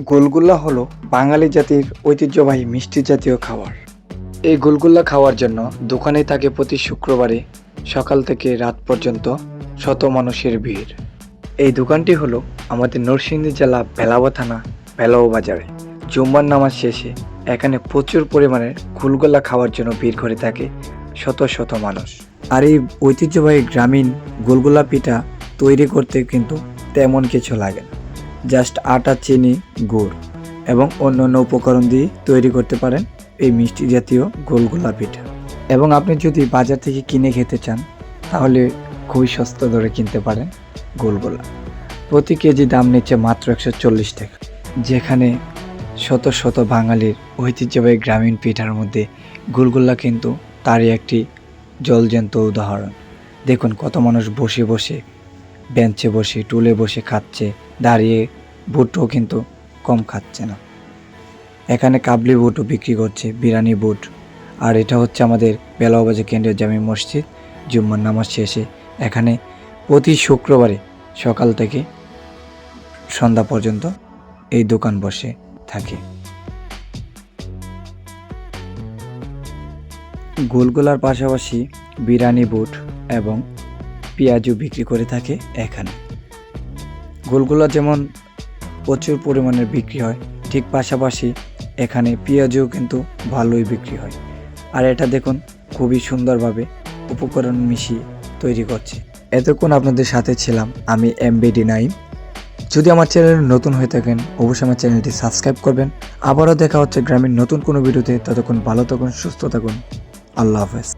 গোলগুল্লা হলো বাঙালি জাতির ঐতিহ্যবাহী মিষ্টি জাতীয় খাবার। এই গোলগুল্লা খাওয়ার জন্য দোকানে থাকে প্রতি শুক্রবারে সকাল থেকে রাত পর্যন্ত শত মানুষের ভিড়। এই দোকানটি হলো আমাদের নরসিংদী জেলা ভেলাবা থানা, ভেলাও বাজারে। জুম্মার নামাজ শেষে এখানে প্রচুর পরিমাণে গোলগুল্লা খাওয়ার জন্য ভিড় করে থাকে শত শত মানুষ। আর এই ঐতিহ্যবাহী গ্রামীণ গোলগুলা পিঠা তৈরি করতে কিন্তু তেমন কিছু লাগে না। জাস্ট আটা, চিনি, গুড় এবং অন্য অন্য উপকরণ দিয়ে তৈরি করতে পারেন এই মিষ্টি জাতীয় গোলগোলা পিঠা এবং আপনি যদি বাজার থেকে কিনে খেতে চান, তাহলে খুবই সস্তা দরে কিনতে পারেন গোলগোলা প্রতি কেজি দাম নিচ্ছে মাত্র একশো চল্লিশ টাকা। যেখানে শত শত বাঙালির ঐতিহ্যবাহী গ্রামীণ পিঠার মধ্যে গোলগোল্লা কিন্তু তারই একটি জলজ্যান্ত উদাহরণ। দেখুন কত মানুষ বসে বসে বেঞ্চে বসে, টুলে বসে খাচ্ছে, দাঁড়িয়ে বুটও কিন্তু কম খাচ্ছে না। এখানে কাবলি বুটও বিক্রি করছে, বিরিয়ানি বুট। আর এটা হচ্ছে আমাদের বেলাবাজার কেন্দ্রীয় জামি মসজিদ, জুম্মার নামাজ শেষে। এখানে প্রতি শুক্রবারে সকাল থেকে সন্ধ্যা পর্যন্ত এই দোকান বসে থাকে। গোলগোলার পাশাপাশি বিরিয়ানি বুট এবং পেঁয়াজও বিক্রি করে থাকে এখানে। গোলগোলা যেমন প্রচুর পরিমাণের বিক্রি হয়, ঠিক পাশাপাশি এখানে পেঁয়াজও কিন্তু ভালোই বিক্রি হয়। আর এটা দেখুন, খুবই সুন্দরভাবে উপকরণ মিশিয়ে তৈরি করছে। এতক্ষণ আপনাদের সাথে ছিলাম আমি এমবিডি নাইম। যদি আমার চ্যানেল নতুন হয়ে থাকেন, অবশ্যই আমার চ্যানেলটি সাবস্ক্রাইব করবেন। আবারও দেখা হচ্ছে গ্রামীণ নতুন কোনো ভিডিওতে, ততক্ষণ ভালো থাকুন, সুস্থ থাকুন। আল্লাহ হাফেজ।